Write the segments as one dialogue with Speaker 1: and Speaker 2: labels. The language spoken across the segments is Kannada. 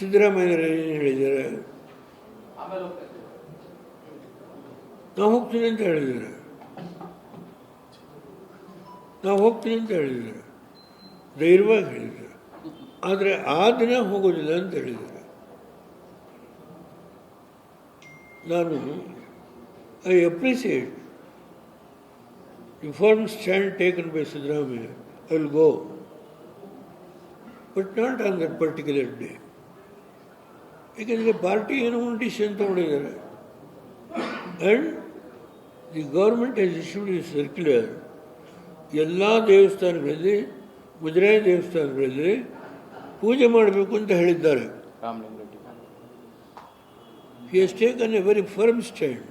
Speaker 1: ಸಿದ್ದರಾಮಯ್ಯರು ಏನು ಹೇಳಿದ್ದಾರೆ. ನಾವು ಹೋಗ್ತೀನಿ ಅಂತ ಹೇಳಿದ್ದಾರೆ. ನಾವು ಹೋಗ್ತೀನಿ ಅಂತ ಹೇಳಿದ್ದಾರೆ. ಧೈರ್ಯವಾಗಿ ಹೇಳಿದ್ದಾರೆ. ಆದರೆ ಆ ದಿನ ಹೋಗೋದಿಲ್ಲ ಅಂತ ಹೇಳಿದ್ದಾರೆ. ನಾನು I appreciate. Inform firm stand taken by Siddaramaiah. I will go but not on that particular day ಏಕೆಂದರೆ ಪಾರ್ಟಿ ಏನೋ ಒಂದು decision and the government has issued ಈ ಸರ್ಕ್ಯುಲರ್ ಎಲ್ಲ ದೇವಸ್ಥಾನಗಳಲ್ಲಿ ಮುಜರಾಯಿ ದೇವಸ್ಥಾನಗಳಲ್ಲಿ ಪೂಜೆ ಮಾಡಬೇಕು ಅಂತ ಹೇಳಿದ್ದಾರೆ. He is has taken a very firm stand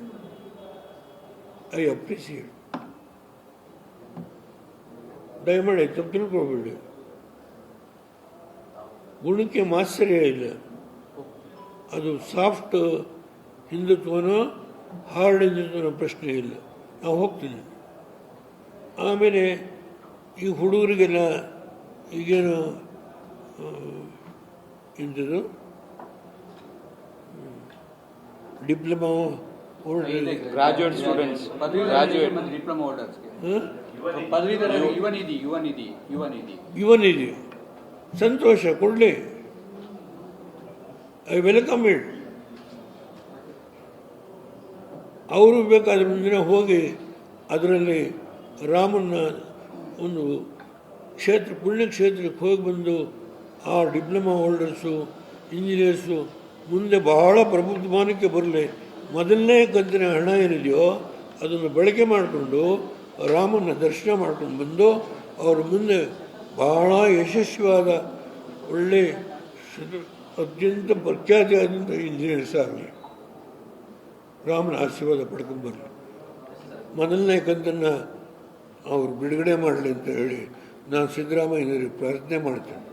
Speaker 1: I appreciate ದಯಮಾಡಿ, ತಪ್ಪು ತಿಳ್ಕೊಬೇಡಿ ಗುಣಕ್ಕೆ ಮಾತ್ಸರ್ಯ ಇಲ್ಲ. ಅದು ಸಾಫ್ಟ್ ಹಿಂದುತ್ವನೋ ಹಾರ್ಡ್ ಹಿಂದುತ್ವನೋ ಪ್ರಶ್ನೆ ಇಲ್ಲ. ನಾವು ಹೋಗ್ತೀನಿ ಆಮೇಲೆ ಈ ಹುಡುಗರಿಗೆಲ್ಲ ಈಗೇನು ಇಂಥದ್ದು diploma
Speaker 2: graduate students graduate
Speaker 3: diploma ಹೋಲ್ಡರ್ಸ್ಗೆ
Speaker 1: ಹಾಂ?
Speaker 3: ಪದವೀಧರ ಯುವ ನಿಧಿ ಯುವ ನಿಧಿ. ಯುವ ನಿಧಿ.
Speaker 1: ಸಂತೋಷ ಕೊಡಲಿ. ಐ ವೆಲ್ಕಮ್ ಇಟ್ ಅವರು ಬೇಕಾದ ಮುಂದಿನ ಹೋಗಿ ಅದರಲ್ಲಿ ರಾಮನ ಒಂದು ಕ್ಷೇತ್ರ, ಪುಣ್ಯಕ್ಷೇತ್ರಕ್ಕೆ ಹೋಗಿ ಬಂದು ಆ ಡಿಪ್ಲೊಮಾ ಹೋಲ್ಡರ್ಸು, ಇಂಜಿನಿಯರ್ಸು ಮುಂದೆ ಬಹಳ ಪ್ರಬುದ್ಧಮಾನಕ್ಕೆ ಬರಲಿ. ಮೊದಲನೇ ಕಂತಿನ ಹಣ ಏನಿದೆಯೋ ಅದನ್ನು ಬಳಕೆ ಮಾಡಿಕೊಂಡು ರಾಮನ ದರ್ಶನ ಮಾಡ್ಕೊಂಡು ಬಂದು ಅವರು ಮುಂದೆ ಬಹಳ ಯಶಸ್ವಿಯಾದ ಒಳ್ಳೆ ಶ್ರ- ಅತ್ಯಂತ ಪ್ರಖ್ಯಾತಿಯಾದಂಥ ಇಂಜಿನಿಯರ್ಸ್ ಆಗಲಿ ರಾಮನ ಆಶೀರ್ವಾದ ಪಡ್ಕೊಂಬರಲಿ ಮೊದಲನೇ ಕಂತನ್ನು ಅವರು ಬಿಡುಗಡೆ ಮಾಡಲಿ ಅಂತ ಹೇಳಿ ನಾನು ಸಿದ್ದರಾಮಯ್ಯನವರಿಗೆ ಪ್ರಾರ್ಥನೆ ಮಾಡ್ತೇನೆ.